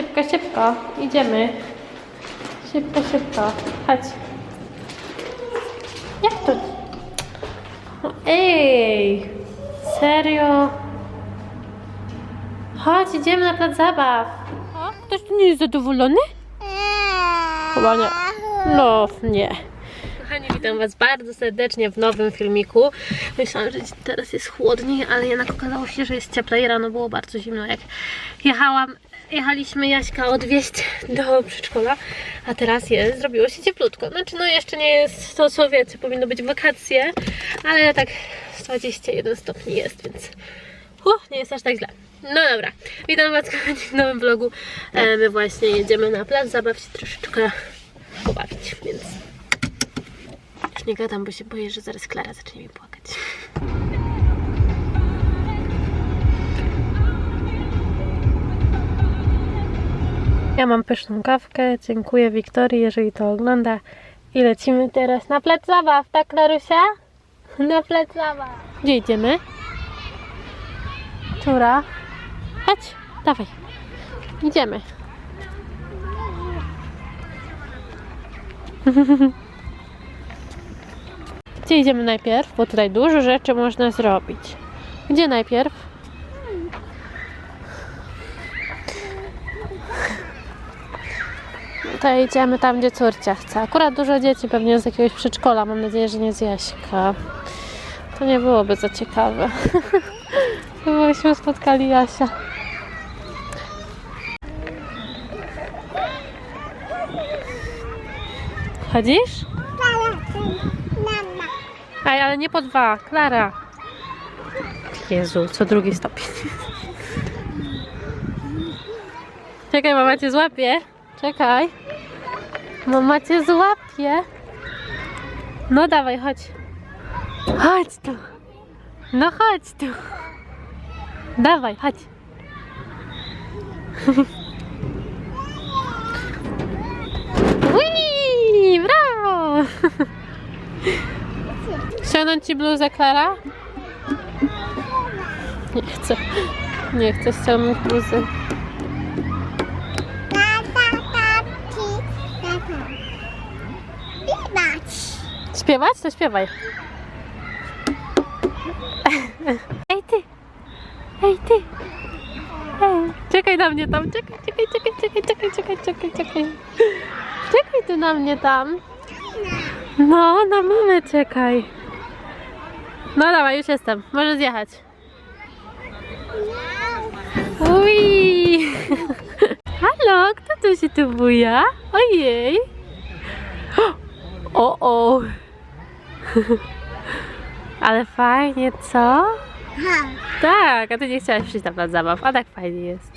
Szybko, szybko. Idziemy. Szybko, szybko. Chodź. Jak to? O, Ej! Serio? Chodź, idziemy na plac zabaw. O, ktoś tu nie jest zadowolony? Chyba nie. No, nie. Kochani, witam Was bardzo serdecznie w nowym filmiku. Myślałam, że teraz jest chłodniej, ale jednak okazało się, że jest cieplej. Rano było bardzo zimno, jak jechałam. Jechaliśmy Jaśka odwieźć do przedszkola, a teraz jest, zrobiło się cieplutko. Znaczy, no jeszcze nie jest to, co wiecie, powinno być wakacje, ale tak z 21 stopni jest, więc uh, nie jest aż tak źle. No dobra, witam Was w nowym vlogu. E, my właśnie jedziemy na plac zabaw się troszeczkę pobawić, więc już nie gadam, bo się boję, że zaraz Klara zacznie mi płakać. Ja mam pyszną kawkę. Dziękuję Wiktorii, jeżeli to ogląda. I lecimy teraz na plac zabaw, tak Klarusia? Na plac zabaw. Gdzie idziemy? Czura. Chodź, dawaj. Idziemy. Gdzie idziemy najpierw? Bo tutaj dużo rzeczy można zrobić. Gdzie najpierw? To idziemy tam, gdzie córcia chce. Akurat dużo dzieci pewnie z jakiegoś przedszkola. Mam nadzieję, że nie z Jaśka. To nie byłoby za ciekawe. Chybaśmy spotkali Jasia. Chodzisz? Aj, ale nie po dwa. Klara. Jezu, co drugi stopień. Czekaj, mama cię złapie. Czekaj. Mama cię złapie. No dawaj, chodź. Chodź tu. No chodź tu. Dawaj, chodź. Ui, brawo! Ściągnąć ci bluzę, Klara? Nie chcę. Nie chcę ściągnąć bluzy. Śpiewać? To śpiewaj. Ej ty! Ej ty! Ej, czekaj na mnie tam, czekaj, czekaj, czekaj, czekaj, czekaj, czekaj, czekaj, czekaj. Czekaj ty na mnie tam. No, na mamę czekaj. No dawaj, już jestem. Możesz zjechać. Ui! Halo, kto tu się tu buja? Ojej! O, o! Ale fajnie, co? Tak, a ty nie chciałaś przyjść na plac zabaw, a tak fajnie jest.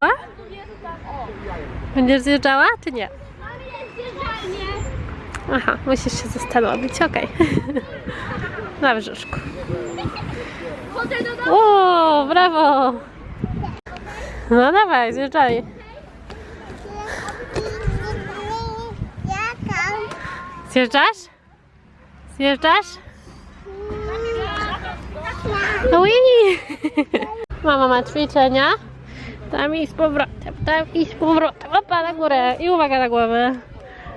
A? Będziesz zjeżdżała, czy nie? Aha, musisz się zastanowić, okej. Na brzuszku. O, brawo! No dawaj, zjeżdżaj. Zjeżdżasz? Zjeżdżasz? Ui! Mama ma ćwiczenia. Tam i z powrotem, tam i z powrotem. Opa, na górę. I uwaga na głowę.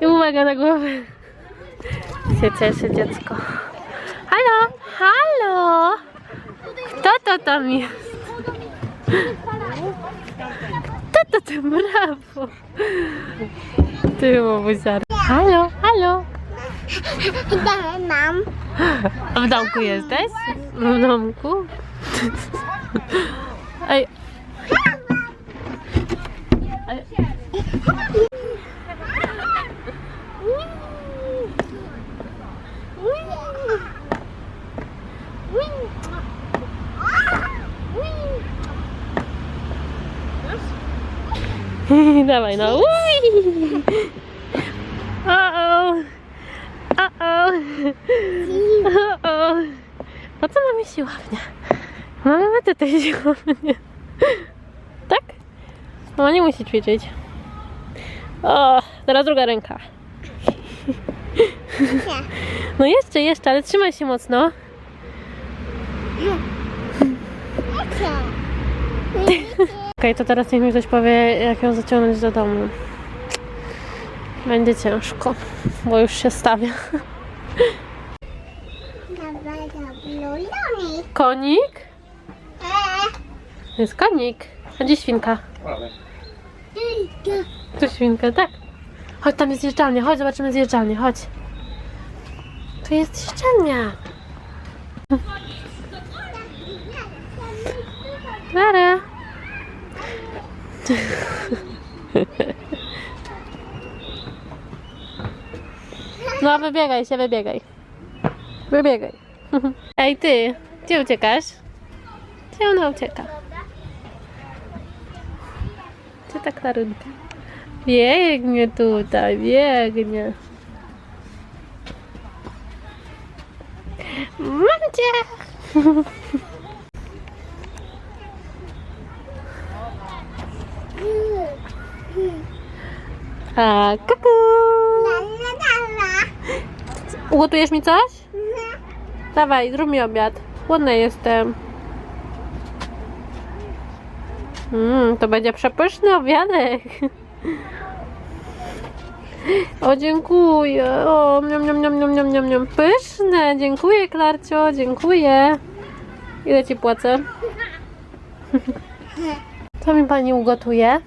I uwaga na głowę. Się cieszy dziecko. Halo, halo! Kto to tam jest? Kto to tam? Brawo! Ty, łobuziar. Halo, halo! Mam. A w domku jesteś? W domku? Ej. Ej. Dawaj no. O-o! O-o! O-o! Po co mamy siłownię? Mamy tutaj siłownię. Tak? Mama nie musi ćwiczyć. O, teraz druga ręka. No jeszcze, jeszcze, ale trzymaj się mocno. Okej, to teraz niech mi ktoś powie, jak ją zaciągnąć do domu. Będzie ciężko, bo już się stawia. Konik? Jest konik. A gdzie świnka? Tu świnka, tak. Chodź, tam jest zjeżdżalnia. Chodź, zobaczymy zjeżdżalnię. Chodź. Tu jest zjeżdżalnia. Klara. No, wybiegaj się, wybiegaj. Wybiegaj. Ej, ty, gdzie uciekasz? Gdzie ona ucieka? Gdzie ta Klarynka? Biegnie tutaj, biegnie. Mam cię! Kuku! Ugotujesz mi coś? Dawaj, zrób mi obiad. Głodna jestem. Mmm, to będzie przepyszny obiadek. O, dziękuję. O, miam, miam, miam, miam, miam, miam. Pyszne. Dziękuję, Klarcio, dziękuję. Ile ci płacę? Co mi pani ugotuje?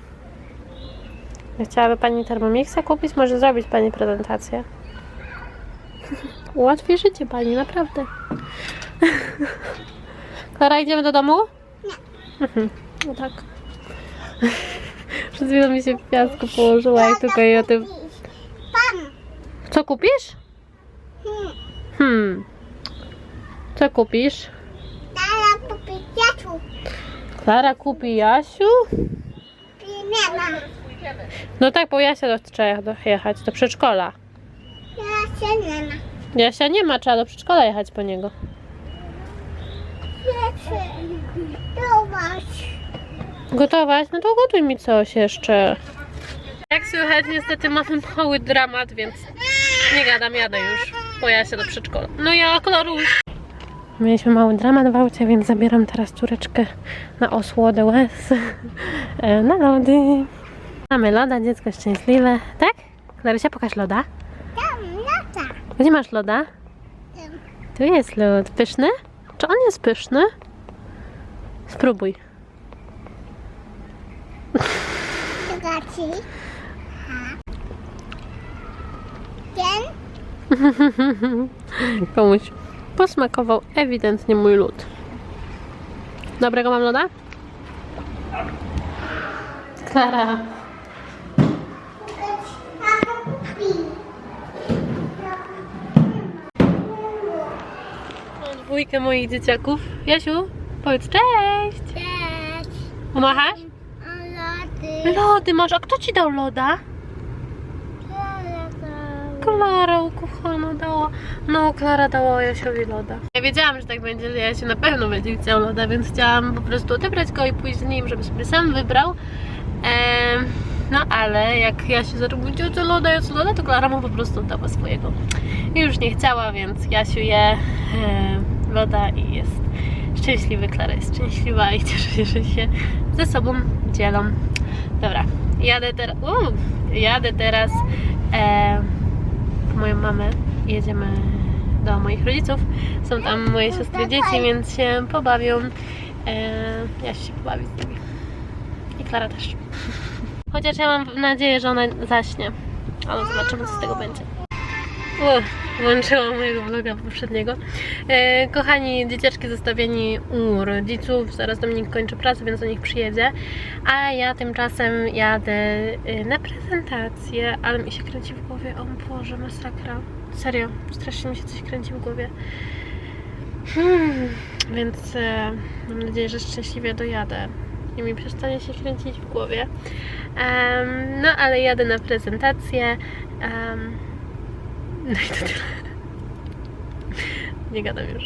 Chciałaby pani Thermomixa kupić? Może zrobić pani prezentację. Ułatwi życie pani, naprawdę. Klara, idziemy do domu? Nie. No tak. Przed chwilą mi się w piasku położyła, jak tylko jej o tym... Pan! Co kupisz? Hmm. Hmm. Co kupisz? Dala po piciatu. Klara kupi Jasiu? Nie ma. No tak, bo Jasia do, trzeba jechać do przedszkola. Ja się nie ma. Jasia nie ma, trzeba do przedszkola jechać po niego. Zobacz. Gotować? No to gotuj mi coś jeszcze. Jak słychać, niestety mamy mały dramat, więc nie gadam, jadę już. Bo ja się do przedszkola. No ja Klaruś. Mieliśmy mały dramat w aucie, więc zabieram teraz córeczkę na osłodę łez. E, Na lody. Mamy loda, dziecko szczęśliwe. Tak? Klarusia, pokaż loda. Tam, lata. Gdzie masz loda? Tam. Tu jest lód. Pyszny? Czy on jest pyszny? Spróbuj. Zobaczy. Ten? Komuś posmakował ewidentnie mój lód. Dobrego mam loda? Klara. Tata kupi. Mam dwójkę moich dzieciaków. Jasiu, powiedz cześć. Cześć. Pomachasz? Lody. Lody masz. A kto ci dał loda? Klara ukochana dała. No, Klara dała Jasiowi loda. Ja wiedziałam, że tak będzie, że Jasiu na pewno będzie chciał loda, więc chciałam po prostu odebrać go i pójść z nim, żeby sobie sam wybrał. Em, no ale jak Jasiu zaczął mówić, o co loda, o co loda, to Klara mu po prostu dała swojego. I już nie chciała, więc Jasiu je e, loda i jest szczęśliwy. Klara jest szczęśliwa i cieszy się, że się ze sobą dzielą. Dobra, jadę teraz. Jadę teraz e, po moją mamę. Jedziemy do moich rodziców. Są tam moje siostry dzieci, więc się pobawią. E, ja się pobawię z nimi. I Klara też. Chociaż ja mam nadzieję, że ona zaśnie. Ale zobaczymy, co z tego będzie. Uch, włączyłam mojego vloga poprzedniego. E, kochani, dzieciaczki zostawieni u rodziców. Zaraz Dominik kończy pracę, więc do nich przyjedzie. A ja tymczasem jadę e, na prezentację, ale mi się kręci w głowie. O Boże, masakra. Serio, strasznie mi się coś kręci w głowie. Hmm, więc e, mam nadzieję, że szczęśliwie dojadę i mi przestanie się kręcić w głowie. Em, no, ale jadę na prezentację. Em, no i to tyle. Nie gadam już.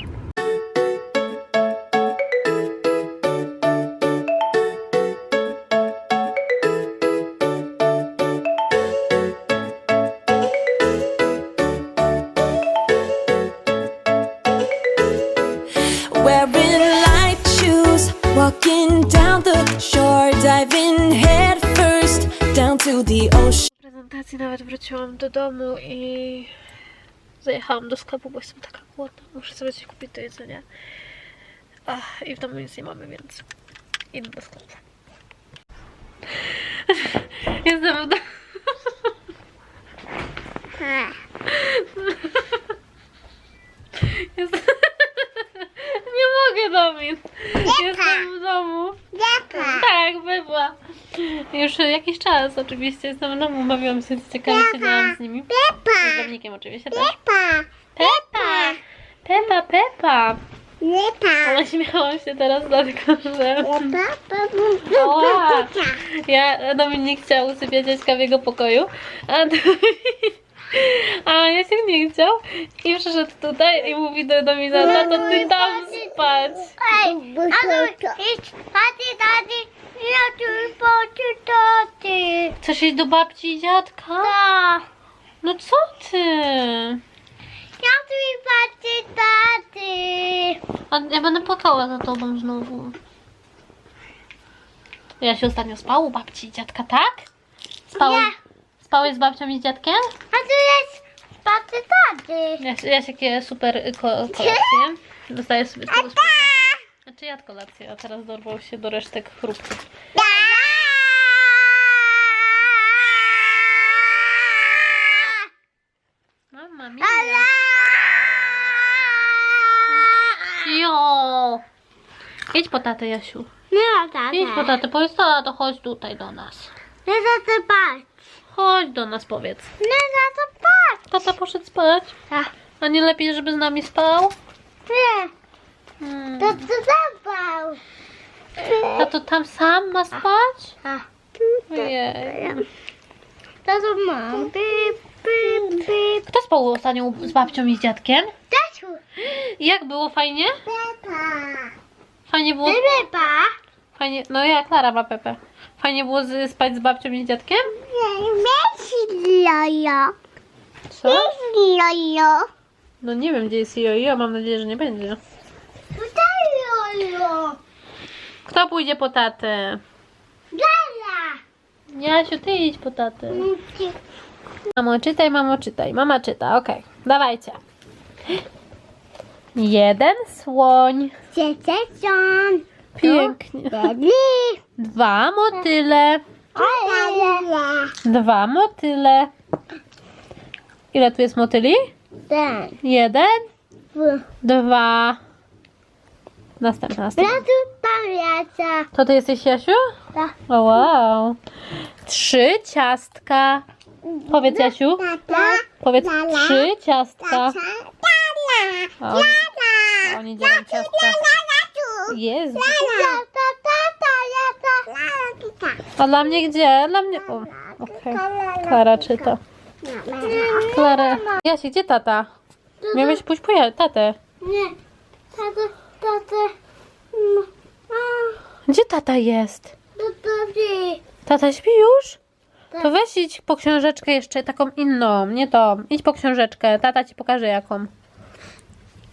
Prezentacji nawet wróciłam do domu i zajechałam do sklepu, bo jestem taka głodna. Muszę sobie coś kupić do jedzenia. Ach, I w domu nic nie mamy, więc idę do sklepu. Jestem w domu. Jestem... Nie mogę, Domin. Jestem w domu. Tak, była. Już jakiś czas oczywiście jestem w domu, bawiłam się z ciekawie, siedziałam z nimi. Z. Dominikiem oczywiście też. Pepa. Pepa! Pepa, Pepa! Pepa. Ale śmiałam się teraz dlatego, że Pepa. Oła. ja, Dominik chciał usypiać Jaśka w jego pokoju, a Dominik, a Jasiek nie chciał i przyszedł tutaj i mówi do Domina, tato ty tam spać. Ej, a to idź, taty, taty, ja tu poczy taty. Chcesz iść do babci i dziadka? Tak. No co ty? Ja tu patrzę taty. A ja będę płakała za tobą znowu. Ja się ostatnio spał u babci i dziadka, tak? Spałeś, Nie. spałeś z babcią i z dziadkiem? A tu jest patrzę taty. Ja, ja jakie super y, ko kolacje. Dostaję sobie z tego sporo. Znaczy jadł kolację, a teraz dorwał się do resztek chrupków. Idź po tatę, Jasiu. Nie, tata. Idź po tatę, powiedz tato, chodź tutaj do nas. Nie za to patrz. Chodź do nas, powiedz. Nie za to patrz. Tata poszedł spać. Tak. A nie lepiej, żeby z nami spał? Nie, Hmm. to co zabrał. Tato tam sam ma spać? A, Ojej. to co mam. Pip, pip, pip. Kto spał ostatnio z babcią i z dziadkiem? Tasiu. I Jak było fajnie? Pepa. Fajnie było? Pepa. Fajnie, no ja, Klara ma Pepe. Fajnie było z, spać z babcią i z dziadkiem? Messi lojo. Co? lojo. No nie wiem, gdzie jest Jojo, mam nadzieję, że nie będzie. Tutaj lojo. Kto pójdzie po tatę? Lala. Jasiu, ty idź po tatę. Mamo, czytaj, mamo, czytaj. Mama czyta, okej. Dawajcie. Jeden słoń. Ciececzon. Pięknie. Dwa motyle. Dwa motyle. Ile tu jest motyli? Ten. Jeden, dwa. Następna, następna. To ty jesteś Jasiu? Tak. O wow. Trzy ciastka. Powiedz Jasiu. Powiedz trzy ciastka. Lala. Lala. oni dzielą ciastka. Jezu. Lala. A dla mnie gdzie? Dla mnie... O, okej. Klara czyta. Klara. Jasi, gdzie tata? Miałeś pójść po ja- tatę. Nie. Tata. Tata. Mm. Gdzie tata jest? Tata śpi już? Tak. To weź idź po książeczkę jeszcze, taką inną, nie tą. Idź po książeczkę, tata ci pokaże jaką.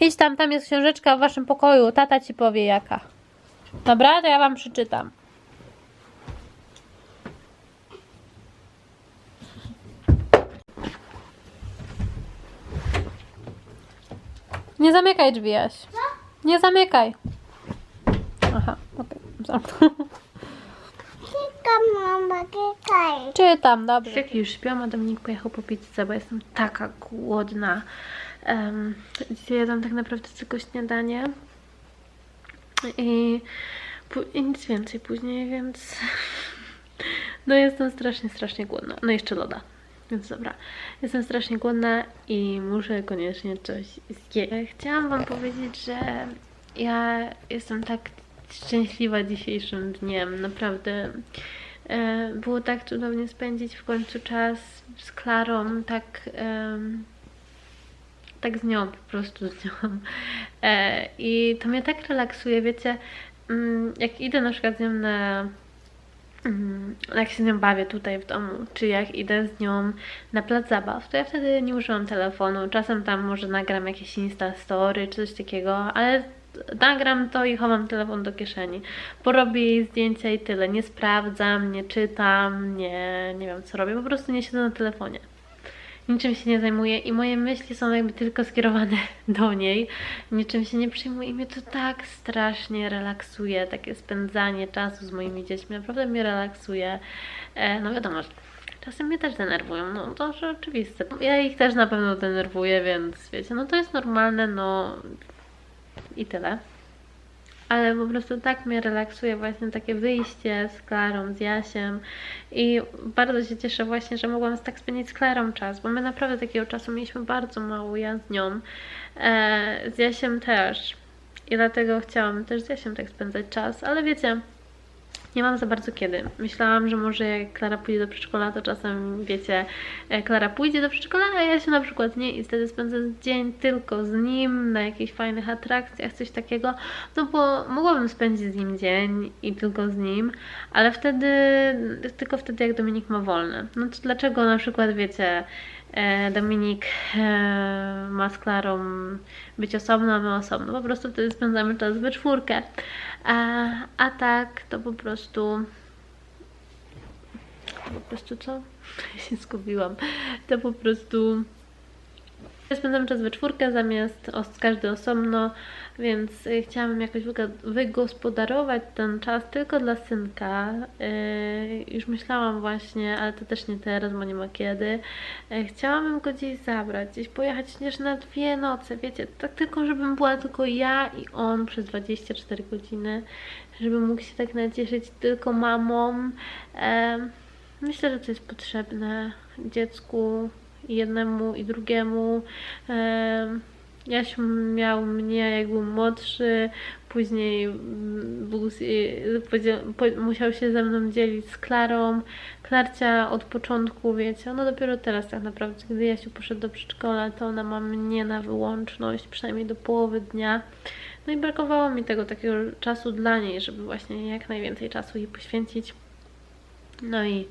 Idź tam, tam jest książeczka w waszym pokoju, tata ci powie jaka. Dobra, to ja wam przeczytam. Nie zamykaj drzwi, Jaś. Nie zamykaj. Aha, okej. zamknął. Kika mama, kikaj. Czytam, dobrze. Jak już śpią, a Dominik pojechał po pizzę, bo jestem taka głodna. Um, dzisiaj jadłam tak naprawdę tylko śniadanie. I, I nic więcej później, więc... No jestem strasznie, strasznie głodna. No jeszcze loda. Więc dobra. Jestem strasznie głodna i muszę koniecznie coś zjeść. Chciałam Wam powiedzieć, że ja jestem tak szczęśliwa dzisiejszym dniem. Naprawdę e, było tak cudownie spędzić w końcu czas z Klarą, tak, em, tak z nią, po prostu z nią. E, I to mnie tak relaksuje, wiecie, mm, jak idę na przykład z nią na Mm, jak się z nią bawię tutaj w domu, czy jak idę z nią na plac zabaw, to ja wtedy nie używam telefonu. Czasem tam może nagram jakieś Insta Story czy coś takiego, ale nagram to i chowam telefon do kieszeni. Porobię jej zdjęcia i tyle. Nie sprawdzam, nie czytam, nie, nie wiem co robię. Po prostu nie siedzę na telefonie. Niczym się nie zajmuję i moje myśli są jakby tylko skierowane do niej. Niczym się nie przejmuję i mnie to tak strasznie relaksuje. Takie spędzanie czasu z moimi dziećmi naprawdę mnie relaksuje. E, no wiadomo, że czasem mnie też denerwują. No to że oczywiste. Ja ich też na pewno denerwuję, więc wiecie, no to jest normalne, no i tyle. Ale po prostu tak mnie relaksuje właśnie takie wyjście z Klarą, z Jasiem. I bardzo się cieszę właśnie, że mogłam tak spędzić z Klarą czas, bo my naprawdę takiego czasu mieliśmy bardzo mało, ja z nią, e, z Jasiem też. I dlatego chciałam też z Jasiem tak spędzać czas, ale wiecie, nie mam za bardzo kiedy. Myślałam, że może jak Klara pójdzie do przedszkola, to czasem, wiecie, e, Klara pójdzie do przedszkola, a ja się na przykład nie i wtedy spędzę dzień tylko z nim, na jakichś fajnych atrakcjach, coś takiego, no bo mogłabym spędzić z nim dzień i tylko z nim, ale wtedy, tylko wtedy jak Dominik ma wolne. No to dlaczego na przykład, wiecie, Dominik e, ma z Klarą być osobno, a my osobno. Po prostu wtedy spędzamy czas we czwórkę. A, a tak to po prostu. Po prostu co? Ja się zgubiłam. To po prostu. Spędzamy czas we czwórkę zamiast każdy osobno, więc y, chciałam jakoś wygospodarować ten czas tylko dla synka. Yy, już myślałam właśnie, ale to też nie teraz, bo nie ma kiedy. Yy, chciałabym go gdzieś zabrać, gdzieś pojechać chociaż na dwie noce, wiecie, tak tylko, żebym była tylko ja i on przez 24 godziny, żeby mógł się tak nacieszyć tylko mamą. Myślę, że to jest potrzebne dziecku i jednemu i drugiemu. Em, Jasiu miał mnie jak był młodszy, później mm, był, musiał się ze mną dzielić z Klarą. Klarcia od początku, wiecie, ona dopiero teraz tak naprawdę, gdy Jasiu poszedł do przedszkola, to ona ma mnie na wyłączność, przynajmniej do połowy dnia. No i brakowało mi tego takiego czasu dla niej, żeby właśnie jak najwięcej czasu jej poświęcić. No i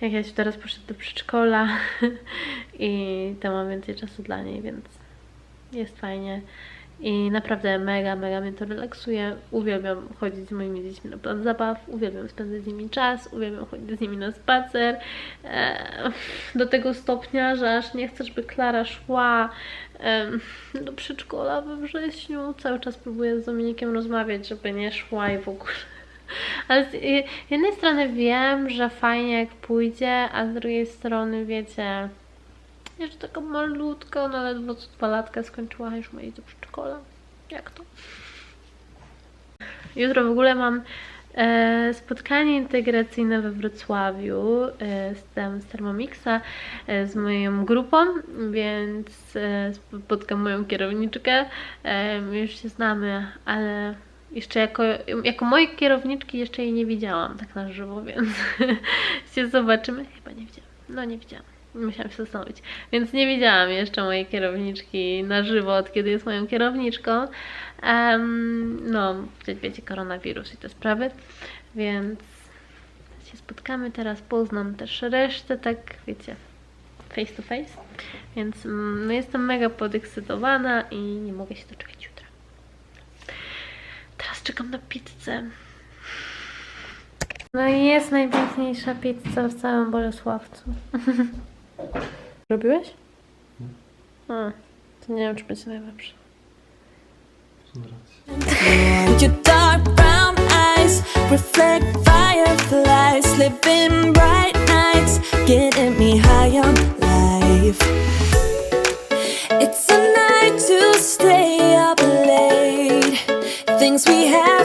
jak Jasiu teraz poszedł do przedszkola i to mam więcej czasu dla niej, więc jest fajnie. I naprawdę mega, mega mnie to relaksuje. Uwielbiam chodzić z moimi dziećmi na plac zabaw, uwielbiam spędzać z nimi czas, uwielbiam chodzić z nimi na spacer. Do tego stopnia, że aż nie chcę, żeby Klara szła do przedszkola we wrześniu. Cały czas próbuję z Dominikiem rozmawiać, żeby nie szła i w ogóle. Ale z je- jednej strony wiem, że fajnie jak pójdzie, a z drugiej strony wiecie, jeszcze taka malutka, ona ledwo co dwa latka skończyła, już ma iść do przedszkola. Jak to? Jutro w ogóle mam e, spotkanie integracyjne we Wrocławiu e, z, tam, z Thermomixa, e, z moją grupą, więc e, spotkam moją kierowniczkę. E, już się znamy, ale jeszcze jako, jako mojej kierowniczki jeszcze jej nie widziałam tak na żywo, więc się zobaczymy. Chyba nie widziałam. No nie widziałam. Musiałam się zastanowić. Więc nie widziałam jeszcze mojej kierowniczki na żywo, od kiedy jest moją kierowniczką. Em, no, wiecie, koronawirus i te sprawy, więc się spotkamy teraz, poznam też resztę, tak wiecie, face to face. Więc mm, no, jestem mega podekscytowana i nie mogę się doczekać czekam na pizzę. No i jest najpiękniejsza pizza w całym Bolesławcu. Robiłeś? A, to nie wiem, czy będzie najlepsze. Your dark brown eyes reflect fireflies, living bright nights, getting me high on life. things we have.